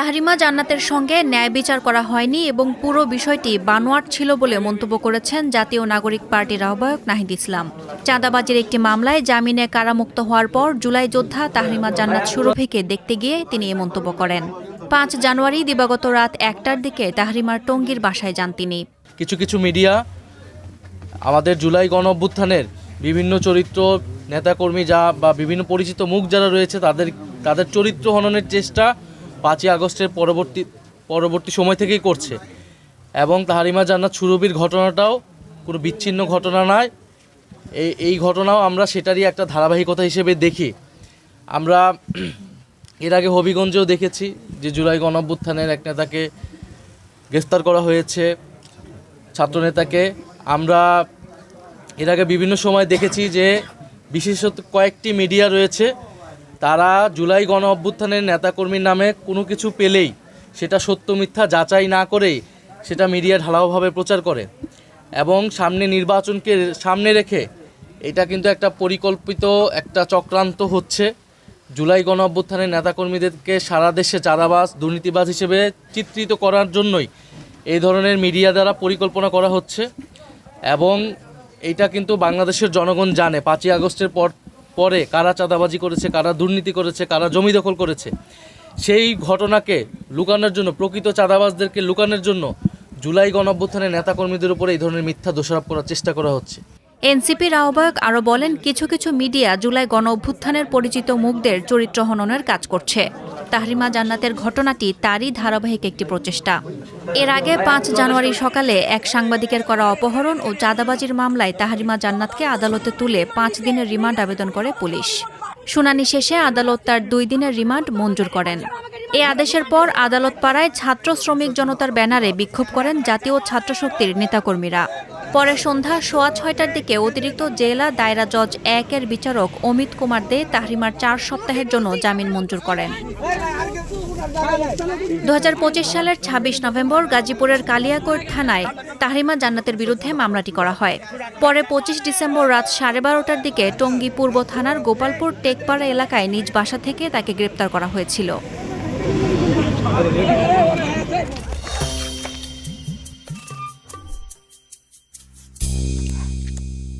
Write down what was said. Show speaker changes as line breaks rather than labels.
তাহরিমা জান্নাতের সঙ্গে ন্যায় বিচার করা হয়নি এবং পুরো বিষয়টি বানোয়াট ছিল বলে মন্তব্য করেছেন জাতীয় নাগরিক পার্টির আহ্বায়ক নাহিদ ইসলাম। চাঁদাবাজির একটি মামলায় জামিনে কারামুক্ত হওয়ার পর জুলাই যোদ্ধা তাহরিমা জান্নাত সুরভিকে দেখতে গিয়ে তিনি এ মন্তব্য করেন। পাঁচ জানুয়ারি দিবাগত রাত একটার দিকে তাহরিমার টঙ্গীর বাসায় যান তিনি।
কিছু কিছু মিডিয়া আমাদের জুলাই গণ অভ্যুত্থানের বিভিন্ন চরিত্র নেতাকর্মী যা বা বিভিন্ন পরিচিত মুখ যারা রয়েছে তাদের তাদের চরিত্র হননের চেষ্টা পাঁচই আগস্টের পরবর্তী পরবর্তী সময় থেকেই করছে। এবং তাহারিমা জান্নাত সুরবির ঘটনাটাও কোনো বিচ্ছিন্ন ঘটনা নয়। এই এই ঘটনাও আমরা সেটারই একটা ধারাবাহিকতা হিসেবে দেখি। আমরা এর আগে হবিগঞ্জেও দেখেছি যে জুলাই গণ অভ্যুত্থানের এক নেতাকে গ্রেফতার করা হয়েছে, ছাত্রনেতাকে। আমরা এর আগে বিভিন্ন সময় দেখেছি যে বিশেষত কয়েকটি মিডিয়া রয়েছে তারা জুলাই গণ অভ্যুত্থানের নেতাকর্মীর নামে কোনো কিছু পেলেই সেটা সত্য মিথ্যা যাচাই না করেই সেটা মিডিয়া ঢালাওভাবে প্রচার করে। এবং সামনে নির্বাচনকে সামনে রেখে এটা কিন্তু একটা পরিকল্পিত একটা চক্রান্ত হচ্ছে। জুলাই গণ অভ্যুত্থানের নেতাকর্মীদেরকে সারা দেশে চাঁদাবাজ, দুর্নীতিবাজ হিসেবে চিত্রিত করার জন্যই এই ধরনের মিডিয়া দ্বারা পরিকল্পনা করা হচ্ছে। এবং এটা কিন্তু বাংলাদেশের জনগণ জানে। পাঁচই আগস্টের পর পরে কারা চাঁদাবাজি করেছে, কারা দুর্নীতি করেছে, কারা জমি দখল করেছে, সেই ঘটনাকে লুকানোর জন্য, প্রকৃত চাঁদাবাজদেরকে লুকানোর জন্য জুলাই গণ অভ্যুত্থানের নেতাকর্মীদের উপরে এই ধরনের মিথ্যা দোষারোপ করার চেষ্টা করা হচ্ছে।
এনসিপির আহ্বায়ক আরও বলেন, কিছু কিছু মিডিয়া জুলাই গণ অভ্যুত্থানের পরিচিত মুখদের চরিত্র হননের কাজ করছে। তাহরিমা জান্নাতের ঘটনাটি তারই ধারাবাহিক একটি প্রচেষ্টা। এর আগে পাঁচ জানুয়ারি সকালে এক সাংবাদিকের করা অপহরণ ও চাঁদাবাজির মামলায় তাহরিমা জান্নাতকে আদালতে তুলে পাঁচ দিনের রিমান্ড আবেদন করে পুলিশ। শুনানি শেষে আদালত তার দুই দিনের রিমান্ড মঞ্জুর করেন। এ আদেশের পর আদালত পাড়ায় ছাত্র শ্রমিক জনতার ব্যানারে বিক্ষোভ করেন জাতীয় ছাত্রশক্তির নেতাকর্মীরা। পরে সন্ধ্যা সোয়া ছয়টার দিকে অতিরিক্ত জেলা দায়রা জজ একের বিচারক অমিত কুমার দে তাহরিমার চার সপ্তাহের জন্য জামিন মঞ্জুর করেন। দু হাজার পঁচিশ সালের ২৬ নভেম্বর গাজীপুরের কালিয়াকৈর থানায় তাহরিমা জান্নাতের বিরুদ্ধে মামলাটি করা হয়। পরে পঁচিশ ডিসেম্বর রাত সাড়ে বারোটার দিকে টঙ্গী পূর্ব থানার গোপালপুর টেকপাড়া এলাকায় নিজ বাসা থেকে তাকে গ্রেপ্তার করা হয়েছিল। 来て来て来て来て来て来て来て。